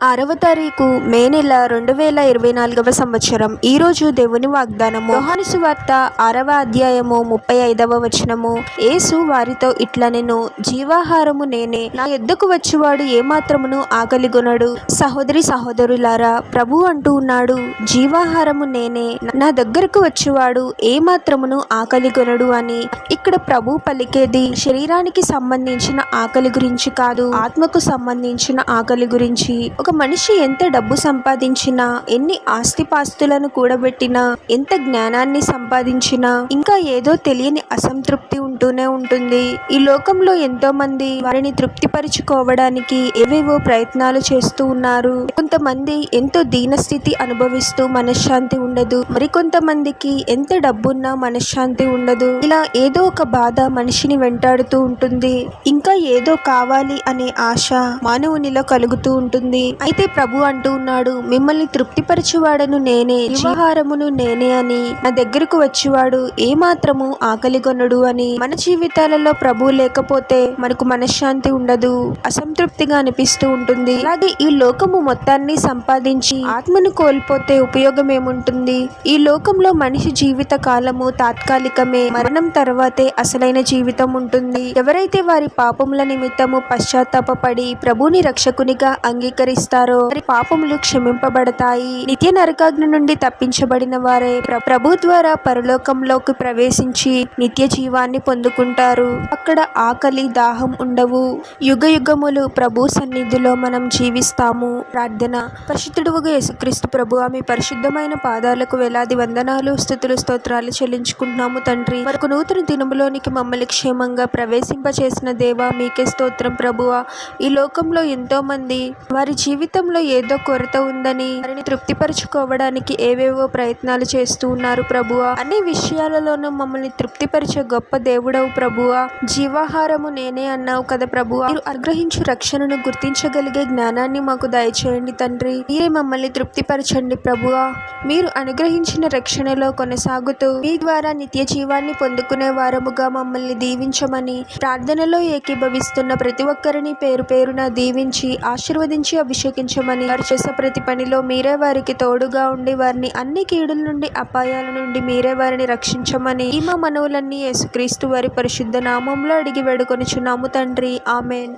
ఆరవ తారీఖు మే నెల రెండు వేల ఇరవై నాలుగవ సంవత్సరం. ఈరోజు దేవుని వాగ్దానము. యోహాను సువార్త ఆరవ అధ్యాయము ముప్పై ఐదవ వచనము. ఏసు వారితో ఇట్లా నేను జీవాహారము నేనే నా ఎద్దుకు వచ్చేవాడు ఏమాత్రమును ఆకలిగొనడు. సహోదరి సహోదరులారా ప్రభు అంటూ ఉన్నాడు జీవాహారము నేనే నా దగ్గరకు వచ్చేవాడు ఏమాత్రమును ఆకలిగొనడు అని. ఇక్కడ ప్రభు పలికేది శరీరానికి సంబంధించిన ఆకలి గురించి కాదు ఆత్మకు సంబంధించిన ఆకలి గురించి. ఒక మనిషి ఎంత డబ్బు సంపాదించినా ఎన్ని ఆస్తిపాస్తులను కూడబెట్టినా ఎంత జ్ఞానాన్ని సంపాదించినా ఇంకా ఏదో తెలియని అసంతృప్తి ఉంటూనే ఉంటుంది. ఈ లోకంలో ఎంతో మంది వారిని తృప్తిపరుచుకోవడానికి ఏవేవో ప్రయత్నాలు చేస్తూ ఉన్నారు. కొంతమంది ఎంతో దీనస్థితి అనుభవిస్తూ మనశ్శాంతి ఉండదు. మరికొంతమందికి ఎంత డబ్బున్నా మనశ్శాంతి ఉండదు. ఇలా ఏదో ఒక బాధ మనిషిని వెంటాడుతూ ఉంటుంది. ఇంకా ఏదో కావాలి అనే ఆశ మానవునిలో కలుగుతూ ఉంటుంది. అయితే ప్రభు అంటూ ఉన్నాడు మిమ్మల్ని తృప్తిపరచువాడను నేనే. జీవహారమును నేనే అని. నా దగ్గరకు వచ్చేవాడు ఏ మాత్రము ఆకలిగొనడు అని. మన జీవితాలలో ప్రభు లేకపోతే మనకు మనశ్శాంతి ఉండదు. అసంతృప్తిగా అనిపిస్తూ ఉంటుంది. అలాగే ఈ లోకము మొత్తాన్ని సంపాదించి ఆత్మను కోల్పోతే ఉపయోగం ఏముంటుంది? ఈ లోకంలో మనిషి జీవిత కాలము తాత్కాలికమే. మరణం తర్వాతే అసలైన జీవితం ఉంటుంది. ఎవరైతే వారి పాపముల నిమిత్తము పశ్చాత్తాపడి ప్రభుని రక్షకునిగా అంగీకరిస్తారో వారి పాపములు క్షమింపబడతాయి. నిత్య నరకాగ్ని నుండి తప్పించబడిన వారే ప్రభు ద్వారా పరలోకంలోకి ప్రవేశించి నిత్య జీవాన్ని పొందుకుంటారు. అక్కడ ఆకలి దాహం ఉండవు. యుగ యుగములు ప్రభు సన్నిధిలో మనం జీవిస్తాము. ప్రార్థన. పరిశుద్ధుడుగా యేసుక్రీస్తు ప్రభు మీ పరిశుద్ధమైన పాదాలకు వేలాది వందనాలు స్థుతులు స్తోత్రాలు చెల్లించుకుంటున్నాము తండ్రి. మరొక నూతన దినములోనికి మమ్మల్ని క్షేమంగా ప్రవేశింపచేసిన దేవా మీకే స్తోత్రం ప్రభువా. ఈ లోకంలో ఎంతో మంది వారి జీవితంలో ఏదో కొరత ఉందని వారిని తృప్తిపరచుకోవడానికి ఏవేవో ప్రయత్నాలు చేస్తూ ఉన్నారు ప్రభువా. అన్ని విషయాలలోనూ మమ్మల్ని తృప్తిపరిచే గొప్ప దేవుడు దేవుడవు ప్రభువా. జీవాహారము నేనే అన్నావు కదా ప్రభువా. మీరు అనుగ్రహించు రక్షణను గుర్తించగలిగే జ్ఞానాన్ని మాకు దయచేయండి తండ్రి. మీరే మమ్మల్ని తృప్తిపరచండి ప్రభువా. మీరు అనుగ్రహించిన రక్షణలో కొనసాగుతూ మీ ద్వారా నిత్య జీవాన్ని పొందుకునే వారముగా మమ్మల్ని దీవించమని ప్రార్థనలో ఏకీభవిస్తున్న ప్రతి ఒక్కరిని పేరు పేరున దీవించి ఆశీర్వదించి అభిషేకించమని వారు చేసే ప్రతి పనిలో మీరే వారికి తోడుగా ఉండి వారిని అన్ని కీడుల నుండి అపాయాల నుండి మీరే వారిని రక్షించమని ఈ మా మనవులన్నీ యేసుక్రీస్తు వారి పరిశుద్ధ నామంలో అడిగి వేడుకొనిచున్నాము తండ్రి. ఆమెన్.